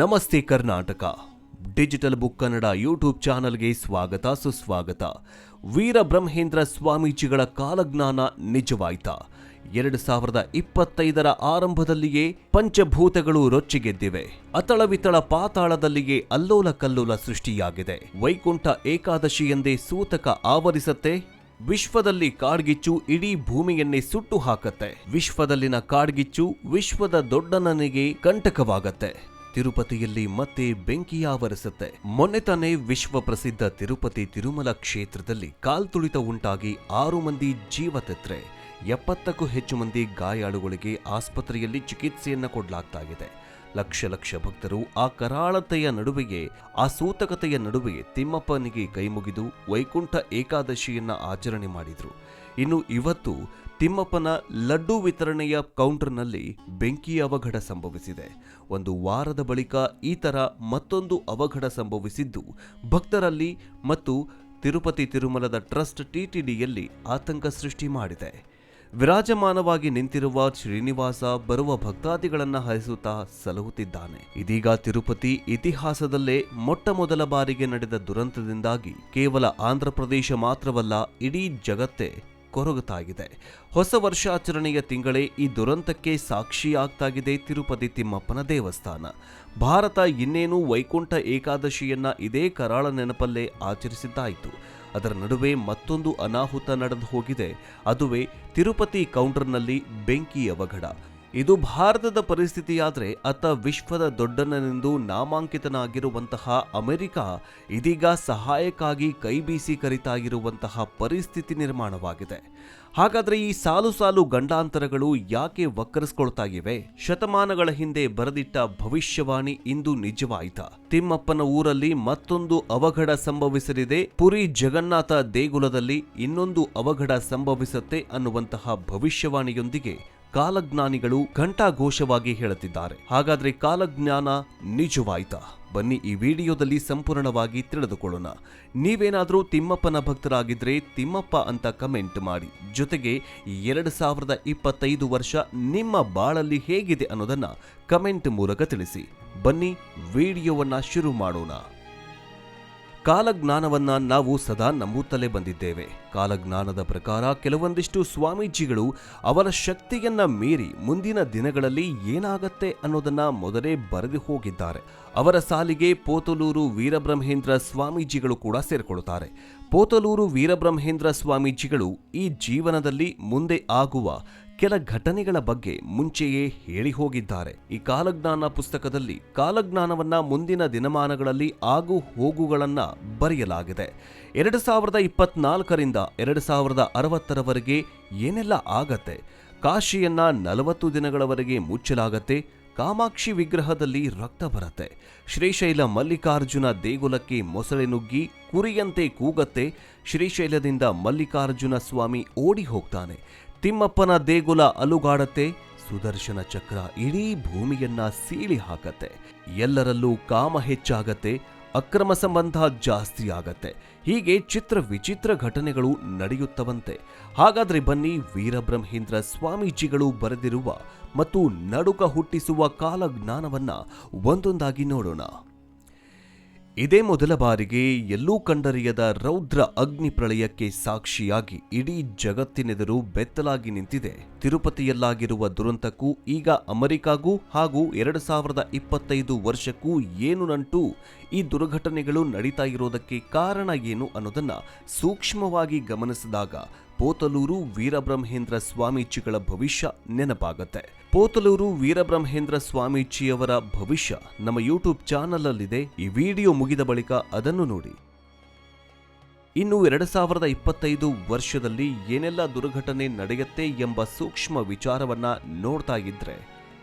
ನಮಸ್ತೆ Karnataka. Digital book Kannada YouTube ಚಾನಲ್ಗೆ ಸ್ವಾಗತ, ಸುಸ್ವಾಗತ. ವೀರ ಬ್ರಹ್ಮೇಂದ್ರ ಸ್ವಾಮೀಜಿಗಳ ಕಾಲಜ್ಞಾನ ನಿಜವಾಯ್ತಾ. ಎರಡು ಸಾವಿರದ ಇಪ್ಪತ್ತೈದರ ಆರಂಭದಲ್ಲಿಯೇ ಪಂಚಭೂತಗಳು ರೊಚ್ಚಿಗೆದ್ದಿವೆ. ಅತಳವಿತಳ ಪಾತಾಳದಲ್ಲಿಯೇ ಅಲ್ಲೋಲ ಕಲ್ಲೋಲ ಸೃಷ್ಟಿಯಾಗಿದೆ. ವೈಕುಂಠ ಏಕಾದಶಿ ಎಂದೇ ಸೂತಕ ಆವರಿಸತ್ತೆ. ವಿಶ್ವದಲ್ಲಿ ಕಾಡ್ಗಿಚ್ಚು ಇಡೀ ಭೂಮಿಯನ್ನೇ ಸುಟ್ಟು ಹಾಕತ್ತೆ. ವಿಶ್ವದಲ್ಲಿನ ಕಾಡ್ಗಿಚ್ಚು ವಿಶ್ವದ ದೊಡ್ಡನನಿಗೆ ಕಂಟಕವಾಗತ್ತೆ. ತಿರುಪತಿಯಲ್ಲಿ ಮತ್ತೆ ಬೆಂಕಿ ಆವರಿಸುತ್ತೆ. ಮೊನ್ನೆ ತಾನೇ ವಿಶ್ವ ಪ್ರಸಿದ್ಧ ತಿರುಪತಿ ತಿರುಮಲ ಕ್ಷೇತ್ರದಲ್ಲಿ ಕಾಲ್ತುಳಿತ ಉಂಟಾಗಿ ಆರು ಮಂದಿ ಜೀವತೆತ್ರೆ ಎಪ್ಪತ್ತಕ್ಕೂ ಹೆಚ್ಚು ಮಂದಿ ಗಾಯಾಳುಗಳಿಗೆ ಆಸ್ಪತ್ರೆಯಲ್ಲಿ ಚಿಕಿತ್ಸೆಯನ್ನ ಕೊಡಲಾಗ್ತಾ ಇದೆ ಲಕ್ಷ ಲಕ್ಷ ಭಕ್ತರು ಆ ಕರಾಳತೆಯ ನಡುವೆಯೇ, ಆ ಸೂತಕತೆಯ ನಡುವೆಯೇ ತಿಮ್ಮಪ್ಪನಿಗೆ ಕೈಮುಗಿದು ವೈಕುಂಠ ಏಕಾದಶಿಯನ್ನ ಆಚರಣೆ ಮಾಡಿದ್ರು. ಇನ್ನು ಇವತ್ತು ತಿಮ್ಮಪ್ಪನ ಲಡ್ಡು ವಿತರಣೆಯ ಕೌಂಟರ್ನಲ್ಲಿ ಬೆಂಕಿ ಅವಘಡ ಸಂಭವಿಸಿದೆ. ಒಂದು ವಾರದ ಬಳಿಕ ಈ ಥರ ಮತ್ತೊಂದು ಅವಘಡ ಸಂಭವಿಸಿದ್ದು, ಭಕ್ತರಲ್ಲಿ ಮತ್ತು ತಿರುಪತಿ ತಿರುಮಲದ ಟ್ರಸ್ಟ್ ಟಿಟಿಡಿಯಲ್ಲಿ ಆತಂಕ ಸೃಷ್ಟಿ ಮಾಡಿದೆ. ವಿರಾಜಮಾನವಾಗಿ ನಿಂತಿರುವ ಶ್ರೀನಿವಾಸ ಬರುವ ಭಕ್ತಾದಿಗಳನ್ನು ಹರಿಸುತ್ತಾ ಸಲಹುತ್ತಿದ್ದಾನೆ. ಇದೀಗ ತಿರುಪತಿ ಇತಿಹಾಸದಲ್ಲೇ ಮೊಟ್ಟ ಮೊದಲ ಬಾರಿಗೆ ನಡೆದ ದುರಂತದಿಂದಾಗಿ ಕೇವಲ ಆಂಧ್ರಪ್ರದೇಶ ಮಾತ್ರವಲ್ಲ, ಇಡೀ ಜಗತ್ತೇ ಕೊರಗುತ್ತಾಗಿದೆ ಹೊಸ ವರ್ಷಾಚರಣೆಯ ತಿಂಗಳೇ ಈ ದುರಂತಕ್ಕೆ ಸಾಕ್ಷಿಯಾಗ್ತಾಗಿದೆ ತಿರುಪತಿ ತಿಮ್ಮಪ್ಪನ ದೇವಸ್ಥಾನ. ಭಾರತ ಇನ್ನೇನು ವೈಕುಂಠ ಏಕಾದಶಿಯನ್ನ ಇದೇ ಕರಾಳ ನೆನಪಲ್ಲೇ ಆಚರಿಸಿದ್ದಾಯಿತು. ಅದರ ನಡುವೆ ಮತ್ತೊಂದು ಅನಾಹುತ ನಡೆದು ಹೋಗಿದೆ. ಅದುವೇ ತಿರುಪತಿ ಕೌಂಟರ್ನಲ್ಲಿ ಬೆಂಕಿ ಅವಘಡ. ಇದು ಭಾರತದ ಪರಿಸ್ಥಿತಿಯಾದ್ರೆ ಅತ್ತ ವಿಶ್ವದ ದೊಡ್ಡನನೆಂದು ನಾಮಾಂಕಿತನಾಗಿರುವಂತಹ ಅಮೆರಿಕ ಇದೀಗ ಸಹಾಯಕ್ಕಾಗಿ ಕೈಬೀಸಿ ಕರಿತಾ ಇರುವಂತಹ ಪರಿಸ್ಥಿತಿ ನಿರ್ಮಾಣವಾಗಿದೆ. ಹಾಗಾದರೆ ಈ ಸಾಲು ಸಾಲು ಗಂಡಾಂತರಗಳು ಯಾಕೆ ವಕ್ಕರಿಸ್ಕೊಳ್ತಾ ಇವೆ ಶತಮಾನಗಳ ಹಿಂದೆ ಬರೆದಿಟ್ಟ ಭವಿಷ್ಯವಾಣಿ ಇಂದು ನಿಜವಾಯಿತ? ತಿಮ್ಮಪ್ಪನ ಊರಲ್ಲಿ ಮತ್ತೊಂದು ಅವಘಡ ಸಂಭವಿಸಲಿದೆ. ಪುರಿ ಜಗನ್ನಾಥ ದೇಗುಲದಲ್ಲಿ ಇನ್ನೊಂದು ಅವಘಡ ಸಂಭವಿಸುತ್ತೆ ಅನ್ನುವಂತಹ ಭವಿಷ್ಯವಾಣಿಯೊಂದಿಗೆ ಕಾಲಜ್ಞಾನಿಗಳು ಘಂಟಾಘೋಷವಾಗಿ ಹೇಳುತ್ತಿದ್ದಾರೆ. ಹಾಗಾದ್ರೆ ಕಾಲಜ್ಞಾನ ನಿಜವಾಯ್ತಾ? ಬನ್ನಿ ಈ ವಿಡಿಯೋದಲ್ಲಿ ಸಂಪೂರ್ಣವಾಗಿ ತಿಳಿದುಕೊಳ್ಳೋಣ. ನೀವೇನಾದರೂ ತಿಮ್ಮಪ್ಪನ ಭಕ್ತರಾಗಿದ್ರೆ ತಿಮ್ಮಪ್ಪ ಅಂತ ಕಮೆಂಟ್ ಮಾಡಿ. ಜೊತೆಗೆ ಎರಡು ಸಾವಿರದ ಇಪ್ಪತ್ತೈದು ವರ್ಷ ನಿಮ್ಮ ಬಾಳಲ್ಲಿ ಹೇಗಿದೆ ಅನ್ನೋದನ್ನ ಕಮೆಂಟ್ ಮೂಲಕ ತಿಳಿಸಿ. ಬನ್ನಿ ವಿಡಿಯೋವನ್ನ ಶುರು ಮಾಡೋಣ. ಕಾಲಜ್ಞಾನವನ್ನ ನಾವು ಸದಾ ನಂಬುತ್ತಲೇ ಬಂದಿದ್ದೇವೆ. ಕಾಲಜ್ಞಾನದ ಪ್ರಕಾರ ಕೆಲವೊಂದಿಷ್ಟು ಸ್ವಾಮೀಜಿಗಳು ಅವರ ಶಕ್ತಿಯನ್ನ ಮೀರಿ ಮುಂದಿನ ದಿನಗಳಲ್ಲಿ ಏನಾಗತ್ತೆ ಅನ್ನೋದನ್ನ ಮೊದಲೇ ಬರೆದು ಹೋಗಿದ್ದಾರೆ. ಅವರ ಸಾಲಿಗೆ ಪೋತಲೂರು ವೀರಬ್ರಹ್ಮೇಂದ್ರ ಸ್ವಾಮೀಜಿಗಳು ಕೂಡ ಸೇರಿಕೊಳ್ಳುತ್ತಾರೆ. ಪೋತಲೂರು ವೀರಬ್ರಹ್ಮೇಂದ್ರ ಸ್ವಾಮೀಜಿಗಳು ಈ ಜೀವನದಲ್ಲಿ ಮುಂದೆ ಆಗುವ ಕೆಲ ಘಟನೆಗಳ ಬಗ್ಗೆ ಮುಂಚೆಯೇ ಹೇಳಿ ಹೋಗಿದ್ದಾರೆ. ಈ ಕಾಲಜ್ಞಾನ ಪುಸ್ತಕದಲ್ಲಿ ಕಾಲಜ್ಞಾನವನ್ನ ಮುಂದಿನ ದಿನಮಾನಗಳಲ್ಲಿ ಆಗು ಹೋಗುಗಳನ್ನ ಬರೆಯಲಾಗಿದೆ. ಎರಡು ಸಾವಿರದ ಇಪ್ಪತ್ನಾಲ್ಕರಿಂದ ಎರಡು ಸಾವಿರದ ಅರವತ್ತರವರೆಗೆ ಏನೆಲ್ಲ ಆಗತ್ತೆ? ಕಾಶಿಯನ್ನ ನಲವತ್ತು ದಿನಗಳವರೆಗೆ ಮುಚ್ಚಲಾಗತ್ತೆ. ಕಾಮಾಕ್ಷಿ ವಿಗ್ರಹದಲ್ಲಿ ರಕ್ತ ಬರತ್ತೆ. ಶ್ರೀಶೈಲ ಮಲ್ಲಿಕಾರ್ಜುನ ದೇಗುಲಕ್ಕೆ ಮೊಸಳೆ ನುಗ್ಗಿ ಕುರಿಯಂತೆ ಕೂಗತ್ತೆ. ಶ್ರೀಶೈಲದಿಂದ ಮಲ್ಲಿಕಾರ್ಜುನ ಸ್ವಾಮಿ ಓಡಿ ಹೋಗ್ತಾನೆ. ತಿಮ್ಮಪ್ಪನ ದೇಗುಲ ಅಲುಗಾಡತ್ತೆ, ಸುದರ್ಶನ ಚಕ್ರ ಇಡೀ ಭೂಮಿಯನ್ನ ಸೀಳಿ ಹಾಕತ್ತೆ. ಎಲ್ಲರಲ್ಲೂ ಕಾಮ ಹೆಚ್ಚಾಗತ್ತೆ, ಅಕ್ರಮ ಸಂಬಂಧ ಜಾಸ್ತಿ ಆಗತ್ತೆ. ಹೀಗೆ ಚಿತ್ರ ವಿಚಿತ್ರ ಘಟನೆಗಳು ನಡೆಯುತ್ತವಂತೆ. ಹಾಗಾದ್ರೆ ಬನ್ನಿ ವೀರಬ್ರಹ್ಮೇಂದ್ರ ಸ್ವಾಮೀಜಿಗಳು ಬರೆದಿರುವ ಮತ್ತು ನಡುಕ ಹುಟ್ಟಿಸುವ ಕಾಲಜ್ಞಾನವನ್ನ ಒಂದೊಂದಾಗಿ ನೋಡೋಣ. ಇದೇ ಮೊದಲ ಬಾರಿಗೆ ಎಲ್ಲೂ ಕಂಡರಿಯದ ರೌದ್ರ ಅಗ್ನಿ ಪ್ರಳಯಕ್ಕೆ ಸಾಕ್ಷಿಯಾಗಿ ಇಡೀ ಜಗತ್ತಿನೆದುರು ಬೆತ್ತಲಾಗಿ ನಿಂತಿದೆ. ತಿರುಪತಿಯಲ್ಲಾಗಿರುವ ದುರಂತಕ್ಕೂ ಈಗ ಅಮೆರಿಕಾಗೂ ಹಾಗೂ ಎರಡು ಸಾವಿರದ ಇಪ್ಪತ್ತೈದು ವರ್ಷಕ್ಕೂ ಏನು ನಂಟು ಈ ದುರ್ಘಟನೆಗಳು ನಡೀತಾ ಇರೋದಕ್ಕೆ ಕಾರಣ ಏನು ಅನ್ನೋದನ್ನ ಸೂಕ್ಷ್ಮವಾಗಿ ಗಮನಿಸಿದಾಗ ಪೋತಲೂರು ವೀರಬ್ರಹ್ಮೇಂದ್ರ ಸ್ವಾಮೀಜಿಗಳ ಭವಿಷ್ಯ ನೆನಪಾಗುತ್ತೆ. ಪೋತಲೂರು ವೀರಬ್ರಹ್ಮೇಂದ್ರ ಸ್ವಾಮೀಜಿಯವರ ಭವಿಷ್ಯ ನಮ್ಮ ಯೂಟ್ಯೂಬ್ ಚಾನಲ್ ಅಲ್ಲಿದೆ ಈ ವಿಡಿಯೋ ಮುಗಿದ ಬಳಿಕ ಅದನ್ನು ನೋಡಿ. ಇನ್ನು ಎರಡು ಸಾವಿರದ ಇಪ್ಪತ್ತೈದು ವರ್ಷದಲ್ಲಿ ಏನೆಲ್ಲ ದುರ್ಘಟನೆ ನಡೆಯುತ್ತೆ ಎಂಬ ಸೂಕ್ಷ್ಮ ವಿಚಾರವನ್ನ ನೋಡ್ತಾ ಇದ್ರೆ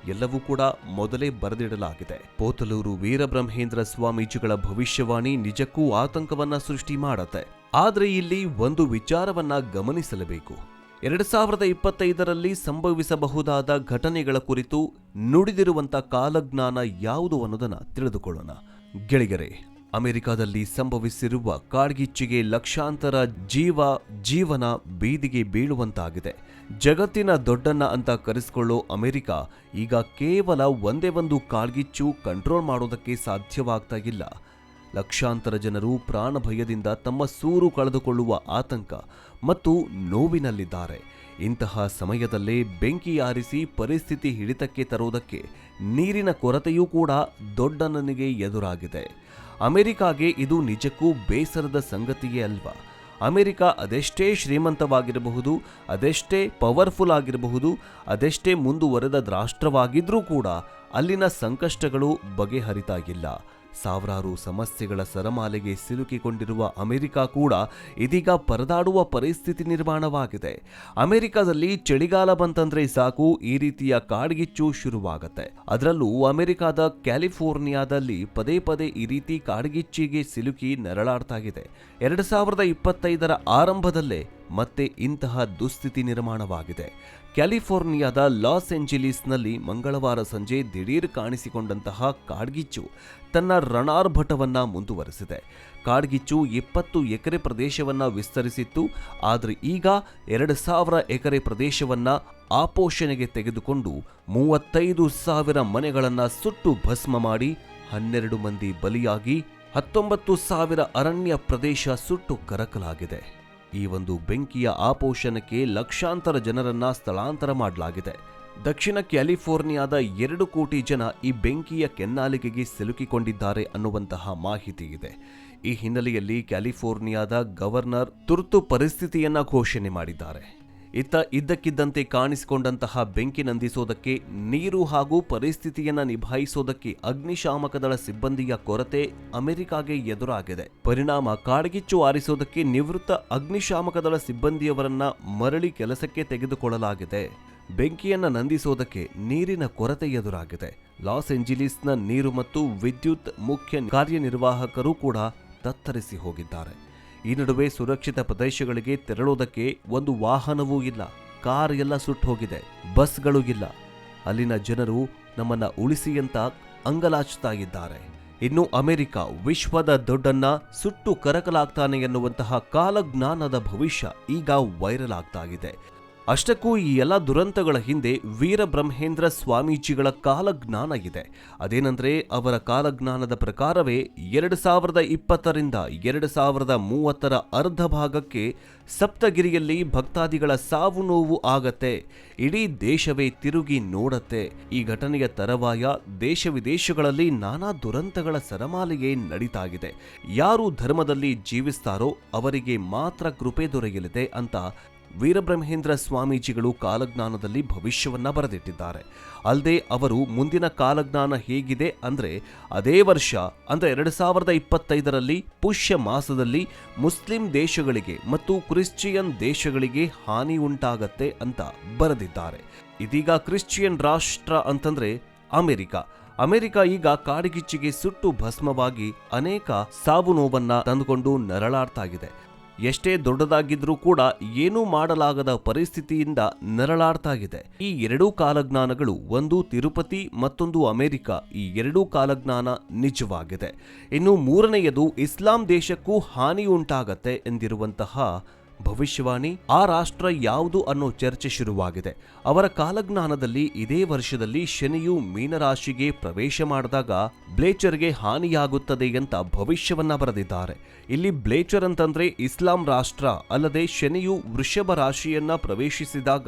ಎಲ್ಲವೂ ಕೂಡ ಮೊದಲೇ ಬರೆದಿಡಲಾಗಿದೆ. ಪೋತಲೂರು ವೀರಬ್ರಹ್ಮೇಂದ್ರ ಸ್ವಾಮೀಜಿಗಳ ಭವಿಷ್ಯವಾಣಿ ನಿಜಕ್ಕೂ ಆತಂಕವನ್ನ ಸೃಷ್ಟಿ ಮಾಡತ್ತೆ. ಆದ್ರೆ ಇಲ್ಲಿ ಒಂದು ವಿಚಾರವನ್ನ ಗಮನಿಸಲೇಬೇಕು. ಎರಡು ಸಾವಿರದ ಇಪ್ಪತ್ತೈದರಲ್ಲಿ ಸಂಭವಿಸಬಹುದಾದ ಘಟನೆಗಳ ಕುರಿತು ನುಡಿದಿರುವಂಥ ಕಾಲಜ್ಞಾನ ಯಾವುದು ಅನ್ನೋದನ್ನು ತಿಳಿದುಕೊಳ್ಳೋಣ. ಗೆಳೆಯರೆ, ಅಮೆರಿಕದಲ್ಲಿ ಸಂಭವಿಸಿರುವ ಕಾಡ್ಗಿಚ್ಚಿಗೆ ಲಕ್ಷಾಂತರ ಜೀವ, ಜೀವನ ಬೀದಿಗೆ ಬೀಳುವಂತಾಗಿದೆ. ಜಗತ್ತಿನ ದೊಡ್ಡಣ್ಣ ಅಂತ ಕರೆಸಿಕೊಳ್ಳೋ ಅಮೆರಿಕ ಈಗ ಕೇವಲ ಒಂದೇ ಒಂದು ಕಾಡ್ಗಿಚ್ಚು ಕಂಟ್ರೋಲ್ ಮಾಡೋದಕ್ಕೆ ಸಾಧ್ಯವಾಗ್ತಾ ಇಲ್ಲ. ಲಕ್ಷಾಂತರ ಜನರು ಪ್ರಾಣಭಯದಿಂದ ತಮ್ಮ ಸೂರು ಕಳೆದುಕೊಳ್ಳುವ ಆತಂಕ ಮತ್ತು ನೋವಿನಲ್ಲಿದ್ದಾರೆ. ಇಂತಹ ಸಮಯದಲ್ಲೇ ಬೆಂಕಿ ಆರಿಸಿ ಪರಿಸ್ಥಿತಿ ಹಿಡಿತಕ್ಕೆ ತರುವುದಕ್ಕೆ ನೀರಿನ ಕೊರತೆಯೂ ಕೂಡ ದೊಡ್ಡಣ್ಣನಿಗೆ ಎದುರಾಗಿದೆ. ಅಮೆರಿಕಾಗೆ ಇದು ನಿಜಕ್ಕೂ ಬೇಸರದ ಸಂಗತಿಯೇ ಅಲ್ವಾ? ಅಮೆರಿಕ ಅದೆಷ್ಟೇ ಶ್ರೀಮಂತವಾಗಿರಬಹುದು, ಅದೆಷ್ಟೇ ಪವರ್ಫುಲ್ ಆಗಿರಬಹುದು, ಅದೆಷ್ಟೇ ಮುಂದುವರೆದ ರಾಷ್ಟ್ರವಾಗಿದ್ರೂ ಕೂಡ ಅಲ್ಲಿನ ಸಂಕಷ್ಟಗಳು ಬಗೆಹರಿತಾ ಇಲ್ಲ. ಸಾವಿರಾರು ಸಮಸ್ಯೆಗಳ ಸರಮಾಲೆಗೆ ಸಿಲುಕಿಕೊಂಡಿರುವ ಅಮೆರಿಕ ಕೂಡ ಇದೀಗ ಪರದಾಡುವ ಪರಿಸ್ಥಿತಿ ನಿರ್ಮಾಣವಾಗಿದೆ. ಅಮೆರಿಕದಲ್ಲಿ ಚಳಿಗಾಲ ಬಂತಂದ್ರೆ ಸಾಕು, ಈ ರೀತಿಯ ಕಾಡ್ಗಿಚ್ಚು ಶುರುವಾಗುತ್ತೆ. ಅದರಲ್ಲೂ ಅಮೆರಿಕದ ಕ್ಯಾಲಿಫೋರ್ನಿಯಾದಲ್ಲಿ ಪದೇ ಪದೇ ಈ ರೀತಿ ಕಾಡ್ಗಿಚ್ಚಿಗೆ ಸಿಲುಕಿ ನರಳಾಡ್ತಾ ಇದೆ ಎರಡು ಸಾವಿರದ ಇಪ್ಪತ್ತೈದರ ಆರಂಭದಲ್ಲೇ ಮತ್ತೆ ಇಂತಹ ದುಸ್ಥಿತಿ ನಿರ್ಮಾಣವಾಗಿದೆ. ಕ್ಯಾಲಿಫೋರ್ನಿಯಾದ ಲಾಸ್ ಏಂಜಲೀಸ್ನಲ್ಲಿ ಮಂಗಳವಾರ ಸಂಜೆ ದಿಢೀರ್ ಕಾಣಿಸಿಕೊಂಡಂತಹ ಕಾಡ್ಗಿಚ್ಚು ತನ್ನ ರಣಾರ್ಭಟವನ್ನು ಮುಂದುವರೆಸಿದೆ. ಕಾಡ್ಗಿಚ್ಚು ಇಪ್ಪತ್ತು ಎಕರೆ ಪ್ರದೇಶವನ್ನ ವಿಸ್ತರಿಸಿತ್ತು, ಆದರೆ ಈಗ ಎರಡು ಸಾವಿರ ಎಕರೆ ಪ್ರದೇಶವನ್ನು ಆಪೋಷಣೆಗೆ ತೆಗೆದುಕೊಂಡು ಮೂವತ್ತೈದು ಸಾವಿರ ಮನೆಗಳನ್ನು ಸುಟ್ಟು ಭಸ್ಮ ಮಾಡಿ ಹನ್ನೆರಡು ಮಂದಿ ಬಲಿಯಾಗಿ ಹತ್ತೊಂಬತ್ತು ಸಾವಿರ ಅರಣ್ಯ ಪ್ರದೇಶ ಸುಟ್ಟು ಕರಕಲಾಗಿದೆ. ಈ ಒಂದು ಬೆಂಕಿಯ ಆಪೋಷಣಕ್ಕೆ ಲಕ್ಷಾಂತರ ಜನರನ್ನ ಸ್ಥಳಾಂತರ ಮಾಡಲಾಗಿದೆ. ದಕ್ಷಿಣ ಕ್ಯಾಲಿಫೋರ್ನಿಯಾದ ಎರಡು ಕೋಟಿ ಜನ ಈ ಬೆಂಕಿಯ ಕೆನ್ನಾಲಿಗೆಗೆ ಸಿಲುಕಿಕೊಂಡಿದ್ದಾರೆ ಅನ್ನುವಂತಹ ಮಾಹಿತಿ ಇದೆ. ಈ ಹಿನ್ನೆಲೆಯಲ್ಲಿ ಕ್ಯಾಲಿಫೋರ್ನಿಯಾದ ಗವರ್ನರ್ ತುರ್ತು ಪರಿಸ್ಥಿತಿಯನ್ನ ಘೋಷಣೆ ಮಾಡಿದ್ದಾರೆ. ಇತ್ತ ಇದ್ದಕ್ಕಿದ್ದಂತೆ ಕಾಣಿಸಿಕೊಂಡಂತಹ ಬೆಂಕಿ ನಂದಿಸೋದಕ್ಕೆ, ನೀರು ಹಾಗೂ ಪರಿಸ್ಥಿತಿಯನ್ನು ನಿಭಾಯಿಸೋದಕ್ಕೆ ಅಗ್ನಿಶಾಮಕ ದಳ ಸಿಬ್ಬಂದಿಯ ಕೊರತೆ ಅಮೆರಿಕಾಗೆ ಎದುರಾಗಿದೆ. ಪರಿಣಾಮ ಕಾಡ್ಗಿಚ್ಚು ಆರಿಸೋದಕ್ಕೆ ನಿವೃತ್ತ ಅಗ್ನಿಶಾಮಕ ದಳ ಸಿಬ್ಬಂದಿಯವರನ್ನ ಮರಳಿ ಕೆಲಸಕ್ಕೆ ತೆಗೆದುಕೊಳ್ಳಲಾಗಿದೆ. ಬೆಂಕಿಯನ್ನು ನಂದಿಸೋದಕ್ಕೆ ನೀರಿನ ಕೊರತೆ ಎದುರಾಗಿದೆ. ಲಾಸ್ ಏಂಜಲೀಸ್ನ ನೀರು ಮತ್ತು ವಿದ್ಯುತ್ ಮುಖ್ಯ ಕಾರ್ಯನಿರ್ವಾಹಕರು ಕೂಡ ತತ್ತರಿಸಿ ಹೋಗಿದ್ದಾರೆ. ಈ ನಡುವೆ ಸುರಕ್ಷಿತ ಪ್ರದೇಶಗಳಿಗೆ ತೆರಳೋದಕ್ಕೆ ಒಂದು ವಾಹನವೂ ಇಲ್ಲ. ಕಾರ್ ಎಲ್ಲ ಸುಟ್ಟು ಹೋಗಿದೆ. ಬಸ್ಗಳು ಇಲ್ಲ. ಅಲ್ಲಿನ ಜನರು ನಮ್ಮನ್ನ ಉಳಿಸಿ ಅಂತ ಅಂಗಲಾಚ್ತಾ ಇದ್ದಾರೆ. ಇನ್ನು ಅಮೆರಿಕ ವಿಶ್ವದ ದೊಡ್ಡನ್ನ ಸುಟ್ಟು ಕರಕಲಾಗ್ತಾನೆ ಎನ್ನುವಂತಹ ಕಾಲಜ್ಞಾನದ ಭವಿಷ್ಯ ಈಗ ವೈರಲ್ ಆಗ್ತಾ ಇದೆ. ಅಷ್ಟಕ್ಕೂ ಈ ಎಲ್ಲ ದುರಂತಗಳ ಹಿಂದೆ ವೀರಬ್ರಹ್ಮೇಂದ್ರ ಸ್ವಾಮೀಜಿಗಳ ಕಾಲಜ್ಞಾನ ಇದೆ. ಅದೇನೆಂದರೆ ಅವರ ಕಾಲಜ್ಞಾನದ ಪ್ರಕಾರವೇ ಎರಡು ಸಾವಿರದ ಇಪ್ಪತ್ತರಿಂದ ಎರಡು ಸಾವಿರದ ಮೂವತ್ತರ ಅರ್ಧ ಭಾಗಕ್ಕೆ ಸಪ್ತಗಿರಿಯಲ್ಲಿ ಭಕ್ತಾದಿಗಳ ಸಾವು ನೋವು ಆಗತ್ತೆ. ಇಡೀ ದೇಶವೇ ತಿರುಗಿ ನೋಡತ್ತೆ. ಈ ಘಟನೆಯ ತರವಾಯ ದೇಶ ವಿದೇಶಗಳಲ್ಲಿ ನಾನಾ ದುರಂತಗಳ ಸರಮಾಲೆಯೇ ನಡೀತಾಗಿದೆ. ಯಾರು ಧರ್ಮದಲ್ಲಿ ಜೀವಿಸ್ತಾರೋ ಅವರಿಗೆ ಮಾತ್ರ ಕೃಪೆ ದೊರೆಯಲಿದೆ ಅಂತ ವೀರಬ್ರಹ್ಮೇಂದ್ರ ಸ್ವಾಮೀಜಿಗಳು ಕಾಲಜ್ಞಾನದಲ್ಲಿ ಭವಿಷ್ಯವನ್ನ ಬರೆದಿಟ್ಟಿದ್ದಾರೆ. ಅಲ್ಲದೆ ಅವರು ಮುಂದಿನ ಕಾಲಜ್ಞಾನ ಹೇಗಿದೆ ಅಂದ್ರೆ ಅದೇ ವರ್ಷ, ಅಂದ್ರೆ ಎರಡು ಸಾವಿರದ ಇಪ್ಪತ್ತೈದರಲ್ಲಿ ಪುಷ್ಯ ಮಾಸದಲ್ಲಿ ಮುಸ್ಲಿಂ ದೇಶಗಳಿಗೆ ಮತ್ತು ಕ್ರಿಶ್ಚಿಯನ್ ದೇಶಗಳಿಗೆ ಹಾನಿ ಉಂಟಾಗತ್ತೆ ಅಂತ ಬರೆದಿದ್ದಾರೆ. ಇದೀಗ ಕ್ರಿಶ್ಚಿಯನ್ ರಾಷ್ಟ್ರ ಅಂತಂದ್ರೆ ಅಮೆರಿಕ. ಅಮೆರಿಕ ಈಗ ಕಾಡ್ಗಿಚ್ಚಿಗೆ ಸುಟ್ಟು ಭಸ್ಮವಾಗಿ ಅನೇಕ ಸಾವು ನೋವನ್ನ ತಂದುಕೊಂಡು ನರಳಾಡ್ತಾ ಇದೆ. ಎಷ್ಟೇ ದೊಡ್ಡದಾಗಿದ್ರೂ ಕೂಡ ಏನೂ ಮಾಡಲಾಗದ ಪರಿಸ್ಥಿತಿಯಿಂದ ನರಳಾಡ್ತಾಗಿದೆ. ಈ ಎರಡೂ ಕಾಲಜ್ಞಾನಗಳು ಒಂದು ತಿರುಪತಿ, ಮತ್ತೊಂದು ಅಮೆರಿಕ. ಈ ಎರಡೂ ಕಾಲಜ್ಞಾನ ನಿಜವಾಗಿದೆ. ಇನ್ನು ಮೂರನೆಯದು ಇಸ್ಲಾಂ ದೇಶಕ್ಕೂ ಹಾನಿಯುಂಟಾಗತ್ತೆ ಎಂದಿರುವಂತಹ ಭವಿಷ್ಯವಾಣಿ, ಆ ರಾಷ್ಟ್ರ ಯಾವುದು ಅನ್ನೋ ಚರ್ಚೆ ಶುರುವಾಗಿದೆ. ಅವರ ಕಾಲಜ್ಞಾನದಲ್ಲಿ ಇದೇ ವರ್ಷದಲ್ಲಿ ಶನಿಯು ಮೀನರಾಶಿಗೆ ಪ್ರವೇಶ ಮಾಡಿದಾಗ ಬ್ಲೇಚರ್ಗೆ ಹಾನಿಯಾಗುತ್ತದೆ ಅಂತ ಭವಿಷ್ಯವನ್ನ ಬರೆದಿದ್ದಾರೆ. ಇಲ್ಲಿ ಬ್ಲೇಚರ್ ಅಂತಂದ್ರೆ ಇಸ್ಲಾಂ ರಾಷ್ಟ್ರ ಅಲ್ಲದೆ ಶನಿಯು ವೃಷಭ ರಾಶಿಯನ್ನ ಪ್ರವೇಶಿಸಿದಾಗ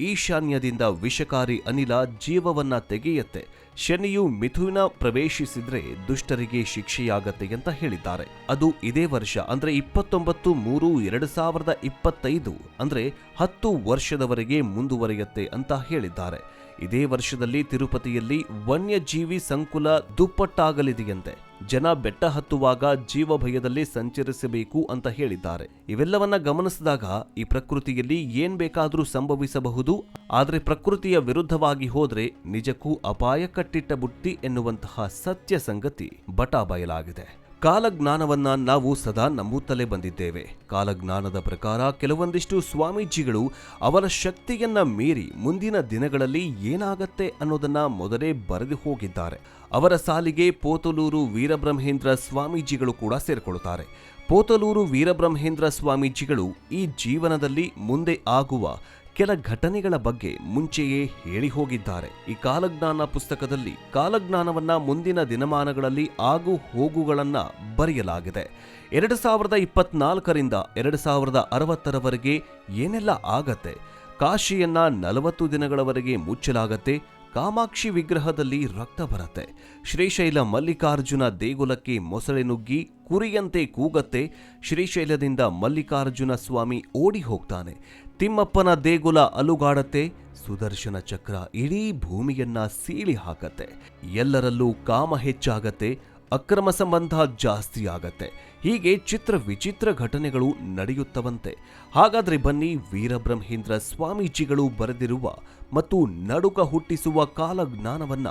ಈಶಾನ್ಯದಿಂದ ವಿಷಕಾರಿ ಅನಿಲ ಜೀವವನ್ನ ತೆಗೆಯತ್ತೆ. ಶನಿಯು ಮಿಥುನ ಪ್ರವೇಶಿಸಿದ್ರೆ ದುಷ್ಟರಿಗೆ ಶಿಕ್ಷೆಯಾಗತ್ತೆ ಅಂತ ಹೇಳಿದ್ದಾರೆ. ಅದು ಇದೇ ವರ್ಷ, ಅಂದ್ರೆ ಇಪ್ಪತ್ತೊಂಬತ್ತು ಮೂರು ಎರಡು ಸಾವಿರದ ಇಪ್ಪತ್ತೈದು, ಅಂದ್ರೆ ಹತ್ತು ವರ್ಷದವರೆಗೆ ಮುಂದುವರಿಯತ್ತೆ ಅಂತ ಹೇಳಿದ್ದಾರೆ. ಇದೇ ವರ್ಷದಲ್ಲಿ ತಿರುಪತಿಯಲ್ಲಿ ವನ್ಯಜೀವಿ ಸಂಕುಲ ದುಪ್ಪಟ್ಟಾಗಲಿದೆಯಂತೆ. ಜನ ಬೆಟ್ಟ ಹತ್ತುವಾಗ ಜೀವ ಭಯದಲ್ಲಿ ಸಂಚರಿಸಬೇಕು ಅಂತ ಹೇಳಿದ್ದಾರೆ. ಇವೆಲ್ಲವನ್ನ ಗಮನಿಸಿದಾಗ ಈ ಪ್ರಕೃತಿಯಲ್ಲಿ ಏನ್ ಬೇಕಾದರೂ ಸಂಭವಿಸಬಹುದು. ಆದರೆ ಪ್ರಕೃತಿಯ ವಿರುದ್ಧವಾಗಿ ಹೋದ್ರೆ ನಿಜಕ್ಕೂ ಅಪಾಯ ಕಟ್ಟಿಟ್ಟ ಬುಟ್ಟಿ ಎನ್ನುವಂತಹ ಸತ್ಯ ಸಂಗತಿ ಬಟಾ ಬಯಲಾಗಿದೆ ಕಾಲಜ್ಞಾನವನ್ನ ನಾವು ಸದಾ ನಂಬುತ್ತಲೇ ಬಂದಿದ್ದೇವೆ. ಕಾಲಜ್ಞಾನದ ಪ್ರಕಾರ ಕೆಲವೊಂದಿಷ್ಟು ಸ್ವಾಮೀಜಿಗಳು ಅವರ ಶಕ್ತಿಯನ್ನ ಮೀರಿ ಮುಂದಿನ ದಿನಗಳಲ್ಲಿ ಏನಾಗತ್ತೆ ಅನ್ನೋದನ್ನ ಮೊದಲೇ ಬರೆದು ಹೋಗಿದ್ದಾರೆ. ಅವರ ಸಾಲಿಗೆ ಪೋತಲೂರು ವೀರಬ್ರಹ್ಮೇಂದ್ರ ಸ್ವಾಮೀಜಿಗಳು ಕೂಡ ಸೇರಿಕೊಳ್ಳುತ್ತಾರೆ. ಪೋತಲೂರು ವೀರಬ್ರಹ್ಮೇಂದ್ರ ಸ್ವಾಮೀಜಿಗಳು ಈ ಜೀವನದಲ್ಲಿ ಮುಂದೆ ಆಗುವ ಕೆಲ ಘಟನೆಗಳ ಬಗ್ಗೆ ಮುಂಚೆಯೇ ಹೇಳಿ ಹೋಗಿದ್ದಾರೆ. ಈ ಕಾಲಜ್ಞಾನ ಪುಸ್ತಕದಲ್ಲಿ ಕಾಲಜ್ಞಾನವನ್ನ ಮುಂದಿನ ದಿನಮಾನಗಳಲ್ಲಿ ಆಗು ಹೋಗುಗಳನ್ನ ಬರೆಯಲಾಗಿದೆ. ಎರಡು ಸಾವಿರದ ಇಪ್ಪತ್ನಾಲ್ಕರಿಂದ ಎರಡು ಸಾವಿರದ ಅರವತ್ತರವರೆಗೆ ಏನೆಲ್ಲ ಆಗತ್ತೆ? ಕಾಶಿಯನ್ನ ನಲವತ್ತು ದಿನಗಳವರೆಗೆ ಮುಚ್ಚಲಾಗತ್ತೆ? ಕಾಮಾಕ್ಷಿ ವಿಗ್ರಹದಲ್ಲಿ ರಕ್ತ ಬರತ್ತೆ. ಶ್ರೀಶೈಲ ಮಲ್ಲಿಕಾರ್ಜುನ ದೇಗುಲಕ್ಕೆ ಮೊಸಳೆ ನುಗ್ಗಿ ಕುರಿಯಂತೆ ಕೂಗತ್ತೆ. ಶ್ರೀಶೈಲದಿಂದ ಮಲ್ಲಿಕಾರ್ಜುನ ಸ್ವಾಮಿ ಓಡಿ ಹೋಗ್ತಾನೆ. ತಿಮ್ಮಪ್ಪನ ದೇಗುಲ ಅಲುಗಾಡತ್ತೆ. ಸುದರ್ಶನ ಚಕ್ರ ಇಡೀ ಭೂಮಿಯನ್ನ ಸೀಳಿ ಹಾಕತ್ತೆ. ಎಲ್ಲರಲ್ಲೂ ಕಾಮ ಹೆಚ್ಚಾಗತ್ತೆ. ಅಕ್ರಮ ಸಂಬಂಧ ಜಾಸ್ತಿ ಆಗತ್ತೆ. ಹೀಗೆ ಚಿತ್ರ ವಿಚಿತ್ರ ಘಟನೆಗಳು ನಡೆಯುತ್ತವಂತೆ. ಹಾಗಾದ್ರೆ ಬನ್ನಿ ವೀರಬ್ರಹ್ಮೇಂದ್ರ ಸ್ವಾಮೀಜಿಗಳು ಬರೆದಿರುವ ಮತ್ತು ನಡುಕ ಹುಟ್ಟಿಸುವ ಕಾಲಜ್ಞಾನವನ್ನ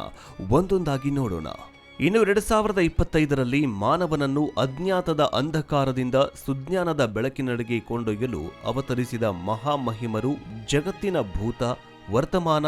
ಒಂದೊಂದಾಗಿ ನೋಡೋಣ. ಇನ್ನು ಎರಡು ಸಾವಿರದ ಇಪ್ಪತ್ತೈದರಲ್ಲಿ ಮಾನವನನ್ನು ಅಜ್ಞಾತದ ಅಂಧಕಾರದಿಂದ ಸುಜ್ಞಾನದ ಬೆಳಕಿನಡೆಗೆ ಕೊಂಡೊಯ್ಯಲು ಅವತರಿಸಿದ ಮಹಾಮಹಿಮರು ಜಗತ್ತಿನ ಭೂತ, ವರ್ತಮಾನ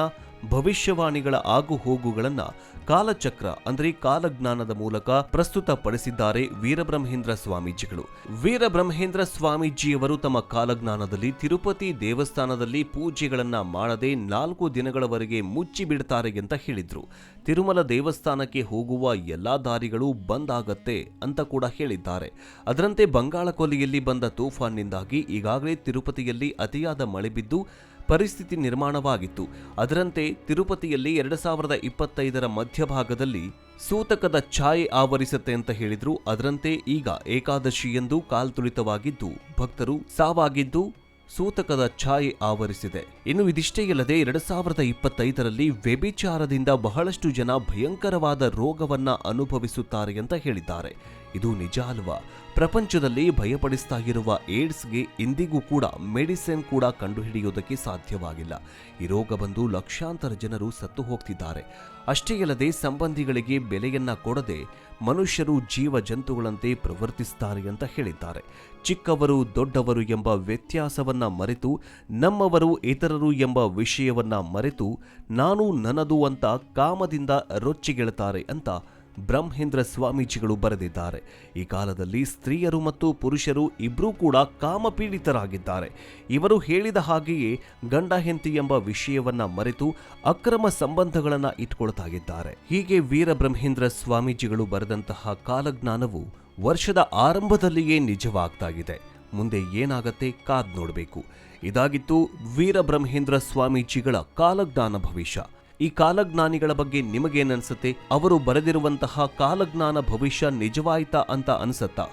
ಭವಿಷ್ಯವಾಣಿಗಳ ಆಗುಹೋಗುಗಳನ್ನ ಕಾಲಚಕ್ರ, ಅಂದ್ರೆ ಕಾಲಜ್ಞಾನದ ಮೂಲಕ ಪ್ರಸ್ತುತಪಡಿಸಿದ್ದಾರೆ ವೀರಬ್ರಹ್ಮೇಂದ್ರ ಸ್ವಾಮೀಜಿಗಳು. ವೀರಬ್ರಹ್ಮೇಂದ್ರ ಸ್ವಾಮೀಜಿಯವರು ತಮ್ಮ ಕಾಲಜ್ಞಾನದಲ್ಲಿ ತಿರುಪತಿ ದೇವಸ್ಥಾನದಲ್ಲಿ ಪೂಜೆಗಳನ್ನು ಮಾಡದೆ ನಾಲ್ಕು ದಿನಗಳವರೆಗೆ ಮುಚ್ಚಿ ಬಿಡ್ತಾರೆ ಅಂತ ಹೇಳಿದ್ರು. ತಿರುಮಲ ದೇವಸ್ಥಾನಕ್ಕೆ ಹೋಗುವ ಎಲ್ಲ ದಾರಿಗಳು ಬಂದ್ ಆಗತ್ತೆ ಅಂತ ಕೂಡ ಹೇಳಿದ್ದಾರೆ. ಅದರಂತೆ ಬಂಗಾಳ ಕೊಲ್ಲಿಯಲ್ಲಿ ಬಂದ ತೂಫಾನ್ನಿಂದಾಗಿ ಈಗಾಗಲೇ ತಿರುಪತಿಯಲ್ಲಿ ಅತಿಯಾದ ಮಳೆ ಬಿದ್ದು ಪರಿಸ್ಥಿತಿ ನಿರ್ಮಾಣವಾಗಿತ್ತು. ಅದರಂತೆ ತಿರುಪತಿಯಲ್ಲಿ ಎರಡು ಸಾವಿರದ ಇಪ್ಪತ್ತೈದರ ಮಧ್ಯಭಾಗದಲ್ಲಿ ಸೂತಕದ ಛಾಯೆ ಆವರಿಸುತ್ತೆ ಅಂತ ಹೇಳಿದ್ರು. ಅದರಂತೆ ಈಗ ಏಕಾದಶಿಯೆಂದು ಕಾಲ್ತುಳಿತವಾಗಿದ್ದು, ಭಕ್ತರು ಸಾವಾಗಿದ್ದು ಸೂತಕದ ಛಾಯೆ ಆವರಿಸಿದೆ. ಇನ್ನು ಇದಿಷ್ಟೇ ಇಲ್ಲದೆ ಎರಡ್ ಸಾವಿರದ ಇಪ್ಪತ್ತೈದರಲ್ಲಿ ವ್ಯಭಿಚಾರದಿಂದ ಬಹಳಷ್ಟು ಜನ ಭಯಂಕರವಾದ ರೋಗವನ್ನ ಅನುಭವಿಸುತ್ತಾರೆ ಅಂತ ಹೇಳಿದ್ದಾರೆ. ಇದು ನಿಜ ಅಲ್ವಾ? ಪ್ರಪಂಚದಲ್ಲಿ ಭಯಪಡಿಸ್ತಾ ಇರುವ ಏಡ್ಸ್ಗೆ ಇಂದಿಗೂ ಕೂಡ ಮೆಡಿಸಿನ್ ಕೂಡ ಕಂಡುಹಿಡಿಯುವುದಕ್ಕೆ ಸಾಧ್ಯವಾಗಿಲ್ಲ. ಈ ರೋಗ ಬಂದು ಲಕ್ಷಾಂತರ ಜನರು ಸತ್ತು ಹೋಗ್ತಿದ್ದಾರೆ. ಅಷ್ಟೇ ಅಲ್ಲದೆ ಸಂಬಂಧಿಗಳಿಗೆ ಬೆಲೆಯನ್ನ ಕೊಡದೆ ಮನುಷ್ಯರು ಜೀವ ಜಂತುಗಳಂತೆ ಪ್ರವರ್ತಿಸುತ್ತಾರೆ ಅಂತ ಹೇಳಿದ್ದಾರೆ. ಚಿಕ್ಕವರು ದೊಡ್ಡವರು ಎಂಬ ವ್ಯತ್ಯಾಸವನ್ನ ಮರೆತು, ನಮ್ಮವರು ಇತರರು ಎಂಬ ವಿಷಯವನ್ನ ಮರೆತು, ನಾನು ನನ್ನದು ಅಂತ ಕಾಮದಿಂದ ರೊಚ್ಚಿಗೆಳುತ್ತಾರೆ ಅಂತ ಬ್ರಹ್ಮೇಂದ್ರ ಸ್ವಾಮೀಜಿಗಳು ಬರೆದಿದ್ದಾರೆ. ಈ ಕಾಲದಲ್ಲಿ ಸ್ತ್ರೀಯರು ಮತ್ತು ಪುರುಷರು ಇಬ್ಬರೂ ಕೂಡ ಕಾಮಪೀಡಿತರಾಗಿದ್ದಾರೆ. ಇವರು ಹೇಳಿದ ಹಾಗೆಯೇ ಗಂಡ ಹೆಂಡತಿ ಎಂಬ ವಿಷಯವನ್ನ ಮರೆತು ಅಕ್ರಮ ಸಂಬಂಧಗಳನ್ನು ಇಟ್ಕೊಳ್ತಾಗಿದ್ದಾರೆ. ಹೀಗೆ ವೀರ ಬ್ರಹ್ಮೇಂದ್ರ ಸ್ವಾಮೀಜಿಗಳು ಬರೆದಂತಹ ಕಾಲಜ್ಞಾನವು ವರ್ಷದ ಆರಂಭದಲ್ಲಿಯೇ ನಿಜವಾಗ್ತಾ ಇದೆ ಮುಂದೆ ಏನಾಗತ್ತೆ ಕಾದ್ ನೋಡಬೇಕು. ಇದಾಗಿತ್ತು ವೀರಬ್ರಹ್ಮೇಂದ್ರ ಸ್ವಾಮೀಜಿಗಳ ಕಾಲಜ್ಞಾನ ಭವಿಷ್ಯ. ಈ ಕಾಲಜ್ಞಾನಿಗಳ ಬಗ್ಗೆ ನಿಮಗೇನನ್ಸುತ್ತೆ? ಅವರು ಬರೆದಿರುವಂತಹ ಕಾಲಜ್ಞಾನ ಭವಿಷ್ಯ ನಿಜವಾಯ್ತಾ ಅಂತ ಅನ್ಸತ್ತಾ?